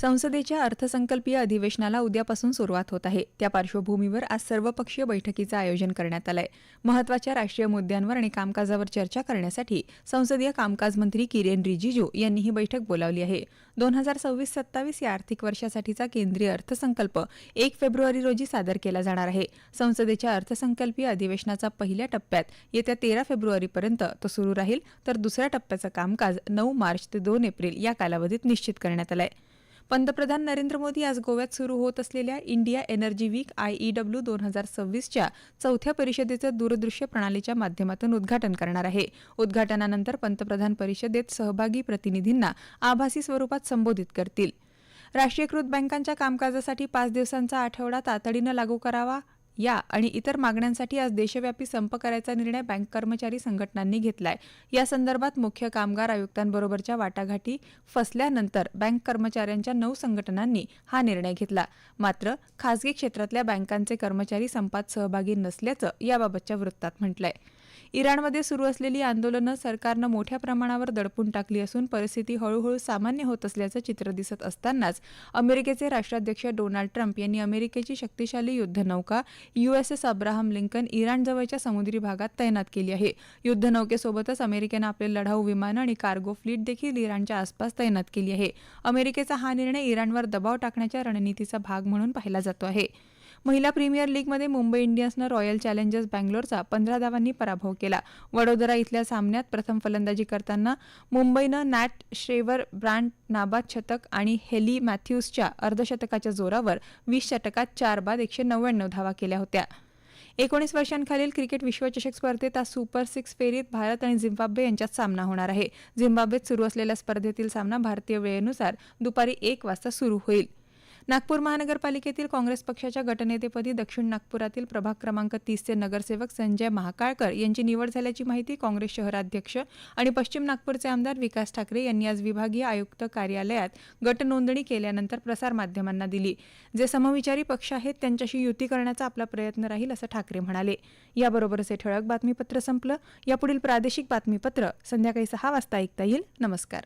संसदेच्या अर्थसंकल्पीय अधिवेशनाला उद्यापासून सुरुवात होत आहे. त्या पार्श्वभूमीवर आज सर्वपक्षीय बैठकीचं आयोजन करण्यात आलंय. महत्त्वाच्या राष्ट्रीय मुद्द्यांवर आणि कामकाजावर चर्चा करण्यासाठी संसदीय कामकाज मंत्री किरेन रिजिजू यांनी ही बैठक बोलावली आहे. दोन हजार सव्वीस सत्तावीस या आर्थिक वर्षासाठीचा केंद्रीय अर्थसंकल्प एक फेब्रुवारी रोजी सादर केला जाणार आहे. संसदेच्या अर्थसंकल्पीय अधिवेशनाचा पहिल्या टप्प्यात येत्या तेरा फेब्रुवारीपर्यंत तो सुरू राहील तर दुसऱ्या टप्प्याचं कामकाज नऊ मार्च ते दोन एप्रिल या कालावधीत निश्चित करण्यात आलंय. पंतप्रधान नरेंद्र मोदी आज गोव्यात सुरू होत असलेल्या इंडिया एनर्जी वीक आयईडब्ल्यू दोन हजार सव्वीसच्या चौथ्या परिषदेचं दूरदृश्य प्रणालीच्या माध्यमातून उद्घाटन करणार आहे. उद्घाटनानंतर पंतप्रधान परिषदेत सहभागी प्रतिनिधींना आभासी स्वरूपात संबोधित करतील. राष्ट्रीयकृत बँकांच्या कामकाजासाठी पाच दिवसांचा आठवडा तातडीनं लागू करावा या आणि इतर मागण्यांसाठी आज देशव्यापी संप करायचा निर्णय बँक कर्मचारी संघटनांनी घेतलाय. या संदर्भात मुख्य कामगार आयुक्तांबरोबरच्या वाटाघाटी फसल्यानंतर बँक कर्मचाऱ्यांच्या नऊ संघटनांनी हा निर्णय घेतला. मात्र खासगी क्षेत्रातल्या बँकांचे कर्मचारी संपात सहभागी नसल्याचं याबाबतच्या वृत्तात म्हटलंय. इराणमध्ये सुरू असलेली आंदोलनं सरकारनं मोठ्या प्रमाणावर दडपून टाकली असून परिस्थिती हळूहळू सामान्य होत असल्याचं चित्र दिसत असतानाच अमेरिकेचे राष्ट्राध्यक्ष डोनाल्ड ट्रम्प यांनी अमेरिकेची शक्तिशाली युद्धनौका युएसएस अब्राहम लिंकन इराणजवळच्या समुद्री भागात तैनात केली आहे. युद्धनौकेसोबतच अमेरिकेनं आपले लढाऊ विमानं आणि कार्गो फ्लीट देखील इराणच्या आसपास तैनात केली आहे. अमेरिकेचा हा निर्णय इराणवर दबाव टाकण्याच्या रणनीतीचा भाग म्हणून पाहिला जातो आहे. महिला प्रीमियर लीगमध्ये मुंबई इंडियन्सनं रॉयल चॅलेंजर्स बँगलोरचा पंधरा धावांनी पराभव केला. वडोदरा इथल्या सामन्यात प्रथम फलंदाजी करताना मुंबईनं नॅट श्रेवर ब्रँड नाबाद शतक आणि हेली मॅथ्यूजच्या अर्धशतकाच्या जोरावर वीस षटकात चार बाद एकशे नव्याण्णव धावा केल्या होत्या. एकोणीस वर्षांखालील क्रिकेट विश्वचषक स्पर्धेत आज सुपर सिक्स फेरीत भारत आणि झिम्बाब्वे यांच्यात सामना होणार आहे. झिम्बाब्वेत सुरू असलेल्या स्पर्धेतील सामना भारतीय वेळेनुसार दुपारी एक वाजता सुरू होईल. नागपूर महानगरपालिकेतील काँग्रेस पक्षाच्या गटनेतेपदी दक्षिण नागपुरातील प्रभाग क्रमांक तीसचे नगरसेवक संजय महाकाळकर यांची निवड झाल्याची माहिती काँग्रेस शहराध्यक्ष आणि पश्चिम नागपूरचे आमदार विकास ठाकरे यांनी आज विभागीय आयुक्त कार्यालयात गट नोंदणी केल्यानंतर प्रसारमाध्यमांना दिली. जे समविचारी पक्ष आहेत त्यांच्याशी युती करण्याचा आपला प्रयत्न राहील असं ठाकरे म्हणाले. याबरोबरच हे ठळक बातमीपत्र संपलं. यापुढील प्रादेशिक बातमीपत्र संध्याकाळी सहा वाजता ऐकता येईल. नमस्कार.